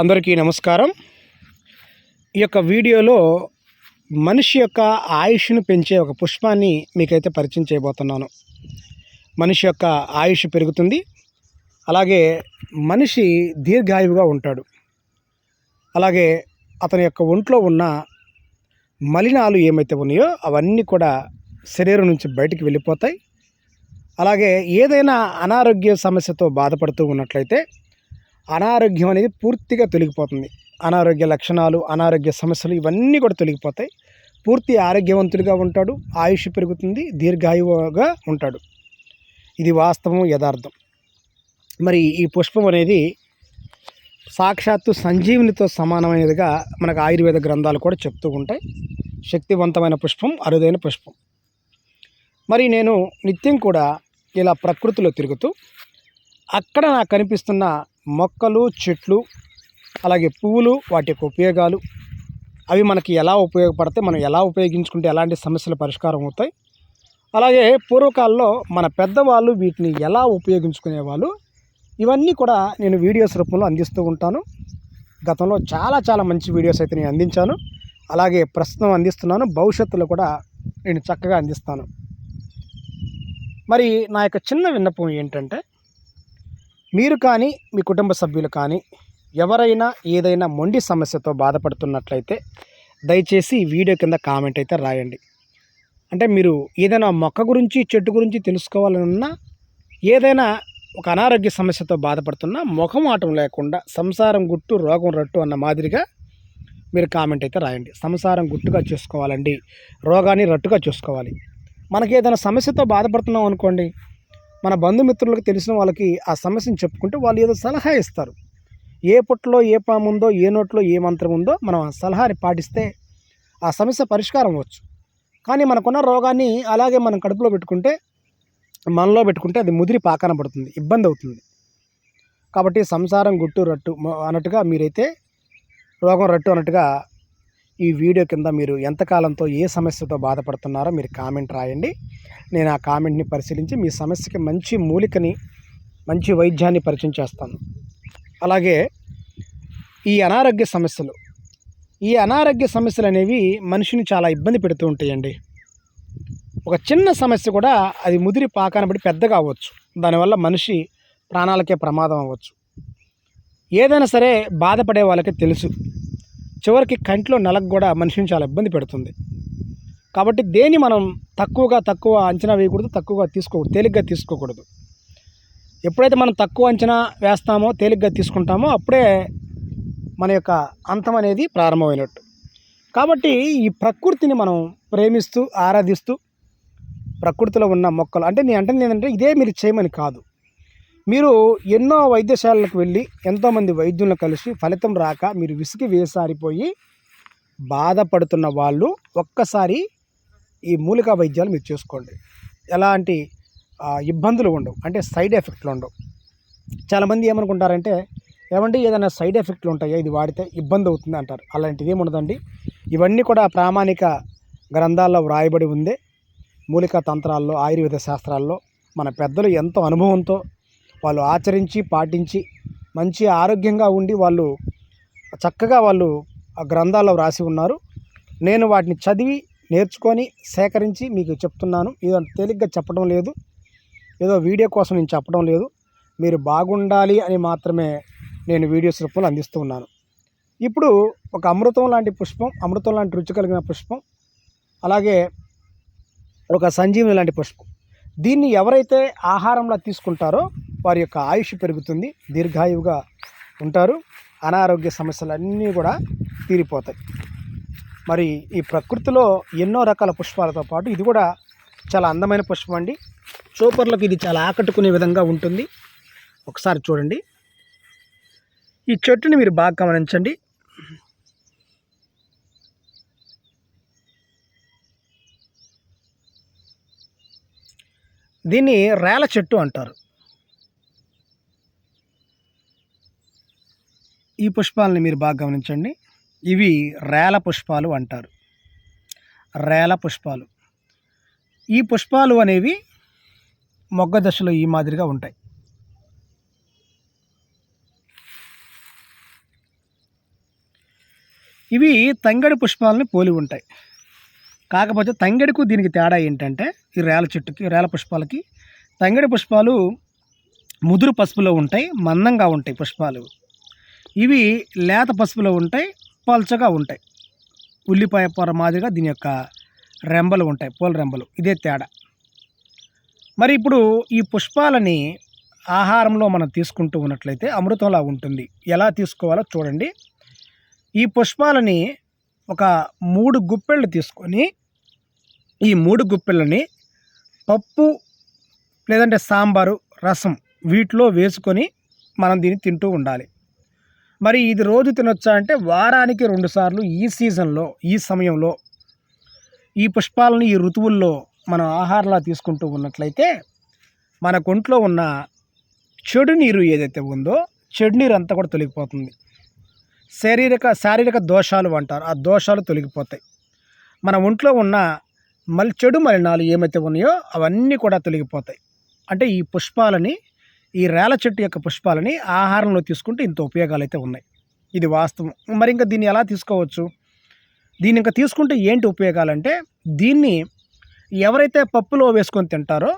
అందరికీ నమస్కారం. ఈ యొక్క వీడియోలో మనిషి యొక్క ఆయుష్ను పెంచే ఒక పుష్పాన్ని మీకైతే పరిచయం చేయబోతున్నాను. మనిషి యొక్క ఆయుష్ పెరుగుతుంది. అలాగే మనిషి దీర్ఘాయువుగా ఉంటాడు. అలాగే అతని యొక్క ఒంట్లో ఉన్న మలినాలు ఏమైతే ఉన్నాయో అవన్నీ కూడా శరీరం నుంచి బయటికి వెళ్ళిపోతాయి. అలాగే ఏదైనా అనారోగ్య సమస్యతో బాధపడుతూ ఉన్నట్లయితే అనారోగ్యం అనేది పూర్తిగా తొలగిపోతుంది. అనారోగ్య లక్షణాలు అనారోగ్య సమస్యలు ఇవన్నీ కూడా తొలగిపోతాయి. పూర్తి ఆరోగ్యవంతుడిగా ఉంటాడు ఆయుష్ పెరుగుతుంది దీర్ఘాయువుగా ఉంటాడు. ఇది వాస్తవం యథార్థం. మరి ఈ పుష్పం అనేది సాక్షాత్తు సంజీవునితో సమానమైనదిగా మనకు ఆయుర్వేద గ్రంథాలు కూడా చెప్తూ ఉంటాయి. శక్తివంతమైన పుష్పం అరుదైన పుష్పం. మరి నేను నిత్యం కూడా ఇలా ప్రకృతిలో తిరుగుతూ అక్కడ నాకు కనిపిస్తున్న మొక్కలు చెట్లు అలాగే పువ్వులు వాటి యొక్క ఉపయోగాలు. అవి మనకి ఎలా ఉపయోగపడతాయి మనం ఎలా ఉపయోగించుకుంటే ఎలాంటి సమస్యలు పరిష్కారం అవుతాయి. అలాగే పూర్వకాలంలో మన పెద్దవాళ్ళు వీటిని ఎలా ఉపయోగించుకునేవాళ్ళు ఇవన్నీ కూడా నేను వీడియోస్ రూపంలో అందిస్తూ ఉంటాను. గతంలో చాలా చాలా మంచి వీడియోస్ అయితే నేను అందించాను. అలాగే ప్రస్తుతం అందిస్తున్నాను. భవిష్యత్తులో కూడా నేను చక్కగా అందిస్తాను. మరి నా యొక్క చిన్న విన్నపం ఏంటంటే మీరు కానీ మీ కుటుంబ సభ్యులు కానీ ఎవరైనా ఏదైనా మొండి సమస్యతో బాధపడుతున్నట్లయితే దయచేసి వీడియో కింద కామెంట్ అయితే రాయండి. అంటే మీరు ఏదైనా మొక్క గురించి చెట్టు గురించి తెలుసుకోవాలన్నా ఏదైనా ఒక అనారోగ్య సమస్యతో బాధపడుతున్నా ముఖం ఆటం లేకుండా సంసారం గుట్టు రోగం రట్టు అన్న మాదిరిగా మీరు కామెంట్ అయితే రాయండి. సంసారం గుట్టుగా చూసుకోవాలండి. రోగాన్ని రట్టుగా చూసుకోవాలి. మనకి ఏదైనా సమస్యతో బాధపడుతున్నాం అనుకోండి మన బంధుమిత్రులకు తెలిసిన వాళ్ళకి ఆ సమస్యను చెప్పుకుంటే వాళ్ళు ఏదో సలహా ఇస్తారు. ఏ పుట్టలో ఏ పాము ఉందో ఏ నోట్లో ఏ మంత్రం ఉందో మనం ఆ సలహాని పాటిస్తే ఆ సమస్య పరిష్కారం అవ్వచ్చు. కానీ మనకున్న రోగాన్ని అలాగే మనం కడుపులో పెట్టుకుంటే మనలో పెట్టుకుంటే అది ముదిరి పాకన పడుతుంది ఇబ్బంది అవుతుంది. కాబట్టి సంసారం గుట్టు రట్టు అన్నట్టుగా మీరైతే రోగం రట్టు అన్నట్టుగా ఈ వీడియో కింద మీరు ఎంతకాలంతో ఏ సమస్యతో బాధపడుతున్నారో మీరు కామెంట్ రాయండి. నేను ఆ కామెంట్ని పరిశీలించి మీ సమస్యకి మంచి మూలికని మంచి వైద్యాన్ని పరిచయం చేస్తాను. అలాగే ఈ అనారోగ్య సమస్యలు ఈ అనారోగ్య సమస్యలు అనేవి మనిషిని చాలా ఇబ్బంది పెడుతూ ఉంటాయండి. ఒక చిన్న సమస్య కూడా అది ముదిరి పాకాన పడి పెద్దగా అవ్వచ్చు. దానివల్ల మనిషి ప్రాణాలకే ప్రమాదం అవ్వచ్చు. ఏదైనా సరే బాధపడే వాళ్ళకి తెలుసు. చివరికి కంట్లో నలకు కూడా మనిషిని చాలా ఇబ్బంది పెడుతుంది. కాబట్టి దేని మనం తక్కువగా తక్కువ అంచనా వేయకూడదు తక్కువగా తీసుకోకూడదు తేలిగ్గా తీసుకోకూడదు. ఎప్పుడైతే మనం తక్కువ అంచనా వేస్తామో తేలిగ్గా తీసుకుంటామో అప్పుడే మన యొక్క అంతం అనేది ప్రారంభమైనట్టు. కాబట్టి ఈ ప్రకృతిని మనం ప్రేమిస్తూ ఆరాధిస్తూ ప్రకృతిలో ఉన్న మొక్కలు అంటే నేను అంటే ఏంటంటే ఇదే మీరు చేయమని కాదు. మీరు ఎన్నో వైద్యశాలలకు వెళ్ళి ఎంతోమంది వైద్యులను కలిసి ఫలితం రాక మీరు విసిగి వేసారిపోయి బాధపడుతున్న వాళ్ళు ఒక్కసారి ఈ మూలికా వైద్యాలు మీరు చేసుకోండి. ఎలాంటి ఇబ్బందులు ఉండవు. అంటే సైడ్ ఎఫెక్ట్లు ఉండవు. చాలామంది ఏమనుకుంటారంటే ఏమండి ఏదైనా సైడ్ ఎఫెక్ట్లు ఉంటాయా? ఇది వాడితే ఇబ్బంది అవుతుంది అంటారు. అలాంటిది ఏమి ఉండదండి. ఇవన్నీ కూడా ప్రామాణిక గ్రంథాల్లో వ్రాయబడి ఉందే. మూలికా తంత్రాల్లో ఆయుర్వేద శాస్త్రాల్లో మన పెద్దలు ఎంతో అనుభవంతో వాళ్ళు ఆచరించి పాటించి మంచి ఆరోగ్యంగా ఉండి వాళ్ళు చక్కగా వాళ్ళు ఆ గ్రంథాల్లో వ్రాసి ఉన్నారు. నేను వాటిని చదివి నేర్చుకొని సేకరించి మీకు చెప్తున్నాను. ఏదో తేలిగ్గా చెప్పడం లేదు. ఏదో వీడియో కోసం నేను చెప్పడం లేదు. మీరు బాగుండాలి అని మాత్రమే నేను వీడియోస్ రూపంలో అందిస్తూ ఉన్నాను. ఇప్పుడు ఒక అమృతం లాంటి పుష్పం అమృతం లాంటి రుచి కలిగిన పుష్పం అలాగే ఒక సంజీవని లాంటి పుష్పం. దీన్ని ఎవరైతే ఆహారంలో తీసుకుంటారో వారి యొక్క ఆయుష్ పెరుగుతుంది దీర్ఘాయువుగా ఉంటారు. అనారోగ్య సమస్యలన్నీ కూడా తీరిపోతాయి. మరి ఈ ప్రకృతిలో ఎన్నో రకాల పుష్పాలతో పాటు ఇది కూడా చాలా అందమైన పుష్పం అండి. చూపర్లకు ఇది చాలా ఆకట్టుకునే విధంగా ఉంటుంది. ఒకసారి చూడండి. ఈ చెట్టుని మీరు బాగా గమనించండి. దీన్ని రేల చెట్టు అంటారు. ఈ పుష్పాలని మీరు బాగా గమనించండి. ఇవి రేల పుష్పాలు అంటారు. రేల పుష్పాలు. ఈ పుష్పాలు అనేవి మొగ్గ దశలో ఈ మాదిరిగా ఉంటాయి. ఇవి తంగడి పుష్పాలని పోలి ఉంటాయి. కాకపోతే తంగడికు దీనికి తేడా ఏంటంటే ఈ రేల చెట్టుకి రేల పుష్పాలకి తంగడి పుష్పాలు ముదురు పసుపులో ఉంటాయి మందంగా ఉంటాయి పుష్పాలు. ఇవి లేత పసుపులో ఉంటాయి పల్చగా ఉంటాయి. ఉల్లిపాయ పొర మాదిరిగా దీని యొక్క రెంబలు ఉంటాయి పూల రెంబలు. ఇదే తేడా. మరి ఇప్పుడు ఈ పుష్పాలని ఆహారంలో మనం తీసుకుంటూ ఉన్నట్లయితే అమృతంలా ఉంటుంది. ఎలా తీసుకోవాలో చూడండి. ఈ పుష్పాలని ఒక మూడు గుప్పెళ్ళు తీసుకొని ఈ మూడు గుప్పెళ్ళని పప్పు లేదంటే సాంబారు రసం వీటిలో వేసుకొని మనం దీన్ని తింటూ ఉండాలి. మరి ఇది రోజు తినొచ్చా అంటే వారానికి రెండుసార్లు ఈ సీజన్లో ఈ సమయంలో ఈ పుష్పాలను ఈ ఋతువుల్లో మనం ఆహారంలా తీసుకుంటూ ఉన్నట్లయితే మన ఒంట్లో ఉన్న చెడు నీరు ఏదైతే ఉందో చెడు నీరు అంతా కూడా తొలగిపోతుంది. శారీరక శారీరక దోషాలు అంటారు. ఆ దోషాలు తొలగిపోతాయి. మన ఒంట్లో ఉన్న మల్ చెడు మలినాలు ఏమైతే ఉన్నాయో అవన్నీ కూడా తొలగిపోతాయి. అంటే ఈ పుష్పాలని ఈ రేల చెట్టు యొక్క పుష్పాలని ఆహారంలో తీసుకుంటే ఇంత ఉపయోగాలు అయితే ఉన్నాయి. ఇది వాస్తవం. మరి ఇంకా దీన్ని ఎలా తీసుకోవచ్చు? దీన్ని ఇంకా తీసుకుంటే ఏంటి ఉపయోగాలంటే దీన్ని ఎవరైతే పప్పులో వేసుకొని తింటారో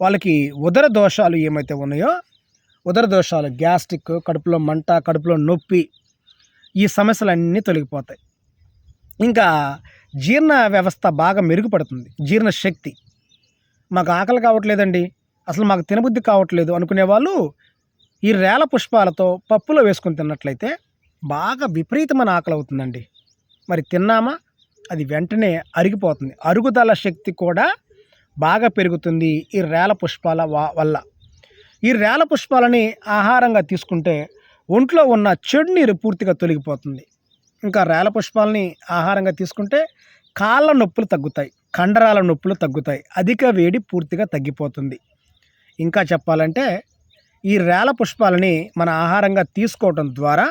వాళ్ళకి ఉదర దోషాలు ఏమైతే ఉన్నాయో ఉదర దోషాలు గ్యాస్ట్రిక్ కడుపులో మంట కడుపులో నొప్పి ఈ సమస్యలన్నీ తొలగిపోతాయి. ఇంకా జీర్ణ వ్యవస్థ బాగా మెరుగుపడుతుంది. జీర్ణ శక్తి. మాకు ఆకలి కావట్లేదండి. అసలు మాకు తినబుద్ధి కావట్లేదు అనుకునే వాళ్ళు ఈ రేల పుష్పాలతో పప్పులో వేసుకుని తిన్నట్లయితే బాగా విపరీతమైన ఆకలి అవుతుందండి. మరి తిన్నామా? అది వెంటనే అరిగిపోతుంది. అరుగుదల శక్తి కూడా బాగా పెరుగుతుంది ఈ రేల పుష్పాల వల్ల. ఈ రేల పుష్పాలని ఆహారంగా తీసుకుంటే ఒంట్లో ఉన్న చెడు నీరు పూర్తిగా తొలగిపోతుంది. ఇంకా రేల పుష్పాలని ఆహారంగా తీసుకుంటే కాళ్ళ నొప్పులు తగ్గుతాయి కండరాల నొప్పులు తగ్గుతాయి అధిక వేడి పూర్తిగా తగ్గిపోతుంది. ఇంకా చెప్పాలంటే ఈ రేల పుష్పాలని మన ఆహారంగా తీసుకోవటం ద్వారా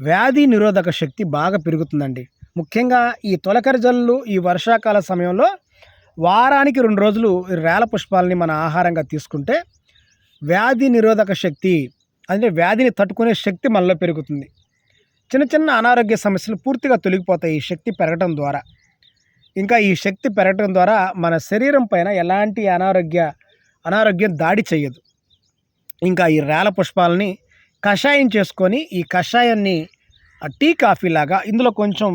వ్యాధి నిరోధక శక్తి బాగా పెరుగుతుందండి. ముఖ్యంగా ఈ తొలకరి జల్లు ఈ వర్షాకాల సమయంలో వారానికి రెండు రోజులు ఈ రేల పుష్పాలని మన ఆహారంగా తీసుకుంటే వ్యాధి నిరోధక శక్తి అంటే వ్యాధిని తట్టుకునే శక్తి మనలో పెరుగుతుంది. చిన్న చిన్న అనారోగ్య సమస్యలు పూర్తిగా తొలగిపోతాయి ఈ శక్తి పెరగడం ద్వారా. ఇంకా ఈ శక్తి పెరగడం ద్వారా మన శరీరం పైన ఎలాంటి అనారోగ్య అనారోగ్యం దాడి చేయదు. ఇంకా ఈ రేల పుష్పాలని కషాయం చేసుకొని ఈ కషాయాన్ని టీ కాఫీ లాగా ఇందులో కొంచెం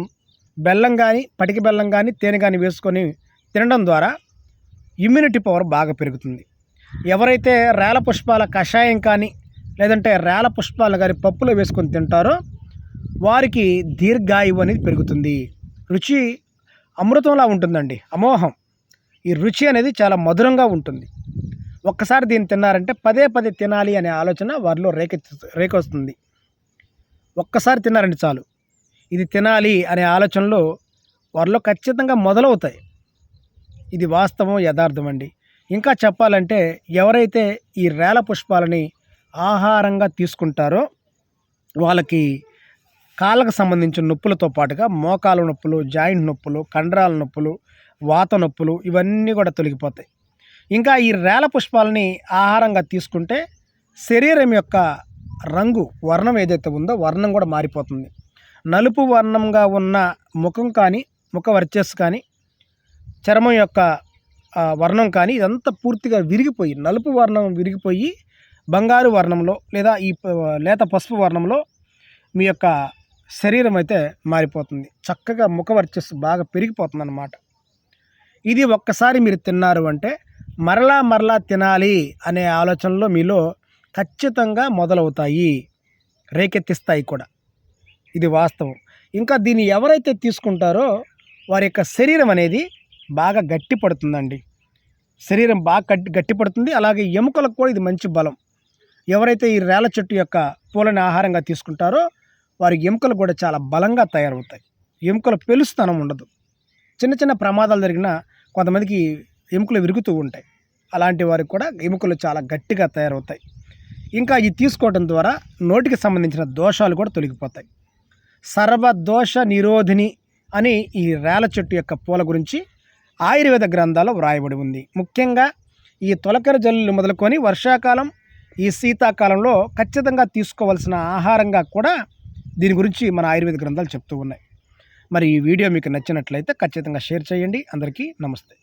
బెల్లం కానీ పటికి బెల్లం కానీ తేనె కానీ వేసుకొని తినడం ద్వారా ఇమ్యూనిటీ పవర్ బాగా పెరుగుతుంది. ఎవరైతే రేల పుష్పాల కషాయం కానీ లేదంటే రేల పుష్పాలు కానీ పప్పులో వేసుకొని తింటారో వారికి దీర్ఘాయువు అనేది పెరుగుతుంది. రుచి అమృతంలా ఉంటుందండి. అమోహం. ఈ రుచి అనేది చాలా మధురంగా ఉంటుంది. ఒక్కసారి దీన్ని తిన్నారంటే పదే పదే తినాలి అనే ఆలోచన వారిలో రేకె రేకొస్తుంది. ఒక్కసారి తిన్నారండి చాలు. ఇది తినాలి అనే ఆలోచనలు వారిలో ఖచ్చితంగా మొదలవుతాయి. ఇది వాస్తవం యథార్థం అండి. ఇంకా చెప్పాలంటే ఎవరైతే ఈ రేల పుష్పాలని ఆహారంగా తీసుకుంటారో వాళ్ళకి కాళ్ళకు సంబంధించిన నొప్పులతో పాటుగా మోకాలు నొప్పులు జాయింట్ నొప్పులు కండరాల నొప్పులు వాత నొప్పులు ఇవన్నీ కూడా తొలగిపోతాయి. ఇంకా ఈ రేల పుష్పాలని ఆహారంగా తీసుకుంటే శరీరం యొక్క రంగు వర్ణం ఏదైతే ఉందో వర్ణం కూడా మారిపోతుంది. నలుపు వర్ణంగా ఉన్న ముఖం కానీ ముఖ వర్చస్సు కానీ చర్మం యొక్క వర్ణం కానీ ఇదంతా పూర్తిగా విరిగిపోయి నలుపు వర్ణం విరిగిపోయి బంగారు వర్ణంలో లేదా ఈ లేత పసుపు వర్ణంలో మీ యొక్క శరీరం అయితే మారిపోతుంది. చక్కగా ముఖ వర్చస్సు బాగా పెరిగిపోతుంది అన్నమాట ఇది ఒక్కసారి మీరు తిన్నారు అంటే మరలా మరలా తినాలి అనే ఆలోచనలో మీలో ఖచ్చితంగా మొదలవుతాయి రేకెత్తిస్తాయి కూడా. ఇది వాస్తవం. ఇంకా దీన్ని ఎవరైతే తీసుకుంటారో వారి యొక్క శరీరం అనేది బాగా గట్టి పడుతుందండి. శరీరం బాగా గట్టి గట్టిపడుతుంది అలాగే ఎముకలకు కూడా ఇది మంచి బలం. ఎవరైతే ఈ రేల చెట్టు యొక్క పూలని ఆహారంగా తీసుకుంటారో వారి ఎముకలు కూడా చాలా బలంగా తయారవుతాయి. ఎముకల పెలుస్తనం ఉండదు. చిన్న చిన్న ప్రమాదాలు జరిగినా కొంతమందికి ఎముకలు విరుగుతూ ఉంటాయి. అలాంటి వారికి కూడా ఎముకలు చాలా గట్టిగా తయారవుతాయి. ఇంకా ఇది తీసుకోవడం ద్వారా నోటికి సంబంధించిన దోషాలు కూడా తొలగిపోతాయి. సర్వదోష నిరోధిని అని ఈ రేల చెట్టు యొక్క పూల గురించి ఆయుర్వేద గ్రంథాల్లో వ్రాయబడి ఉంది. ముఖ్యంగా ఈ తొలకరి జల్లులు మొదలుకొని వర్షాకాలం ఈ శీతాకాలంలో ఖచ్చితంగా తీసుకోవాల్సిన ఆహారంగా కూడా దీని గురించి మన ఆయుర్వేద గ్రంథాలు చెప్తూ ఉన్నాయి. మరి ఈ వీడియో మీకు నచ్చినట్లయితే ఖచ్చితంగా షేర్ చేయండి. అందరికీ నమస్తే.